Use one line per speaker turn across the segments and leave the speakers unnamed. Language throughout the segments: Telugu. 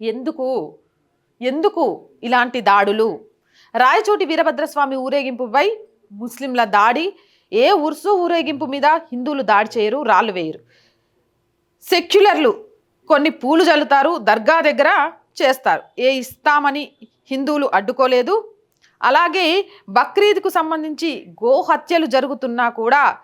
ఎందుకు? ఎందుకు ఇలాంటి దాడులు? రాయచోటి వీరభద్రస్వామి ఊరేగింపుపై ముస్లింల దాడి ఏ ఉర్సు ఊరేగింపు మీద హిందువులు దాడి చేయరు రాళ్ళు వేయరు. సెక్యులర్లు కొన్ని పూలు జల్లుతారు దర్గా దగ్గర చేస్తారు. ఏ ఇస్తామని హిందువులు అడ్డుకోలేదు. అలాగే బక్రీద్కు సంబంధించి గోహత్యలు జరుగుతున్నా కూడా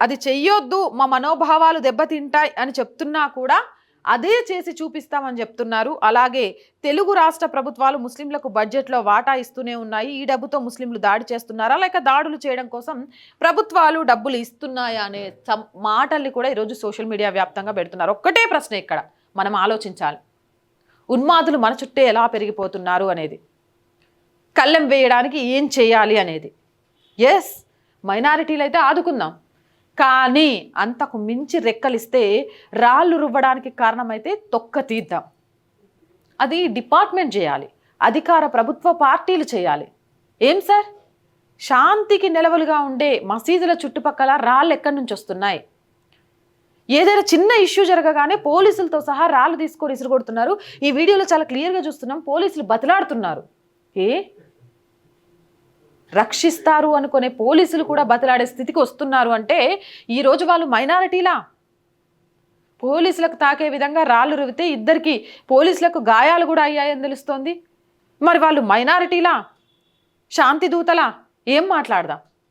అది చెయ్యొద్దు మా మనోభావాలు దెబ్బతింటాయి అని చెప్తున్నా కూడా అదే చేసి చూపిస్తామని చెప్తున్నారు. అలాగే తెలుగు రాష్ట్ర ప్రభుత్వాలు ముస్లింలకు బడ్జెట్లో వాటా ఇస్తూనే ఉన్నాయి. ఈ డబ్బుతో ముస్లింలు దాడి చేస్తున్నారా? లేక దాడులు చేయడం కోసం ప్రభుత్వాలు డబ్బులు ఇస్తున్నాయా అనే సం- మాటల్ని కూడా ఈరోజు సోషల్ మీడియా వ్యాప్తంగా పెడుతున్నారు. ఒక్కటే ప్రశ్న ఇక్కడ. మనం ఆలోచించాలి. ఉన్మాదులు మన చుట్టే ఎలా పెరిగిపోతున్నారు అనేది. కళ్ళెం వేయడానికి ఏం చేయాలి అనేది. ఎస్ మైనారిటీలు అయితే ఆదుకుందాం. కానీ అంతకు మించి రెక్కలిస్తే రాళ్ళు రువ్వడానికి కారణమైతే తొక్క తీద్దాం. అది డిపార్ట్మెంట్ చేయాలి. అధికార ప్రభుత్వ పార్టీలు చేయాలి. ఏం సార్? శాంతికి నిలవలుగా ఉండే మసీదుల చుట్టుపక్కల రాళ్ళు ఎక్కడి నుంచి వస్తున్నాయి? ఏదైనా చిన్న ఇష్యూ జరగగానే పోలీసులతో సహా రాళ్ళు తీసుకొని ఇసురుకొడుతున్నారు ఈ వీడియోలో చాలా క్లియర్గా చూస్తున్నాం. పోలీసులు బతిలాడుతున్నారు. ఏ? రక్షిస్తారు అనుకునే పోలీసులు కూడా బతలాడే స్థితికి వస్తున్నారు అంటే ఈరోజు వాళ్ళు మైనారిటీలా? పోలీసులకు తాకే విధంగా రాళ్ళు రువితే ఇద్దరికి పోలీసులకు గాయాలు కూడా అయ్యాయని తెలుస్తోంది. మరి వాళ్ళు మైనారిటీలా? శాంతి దూతలా ఏం మాట్లాడదాం?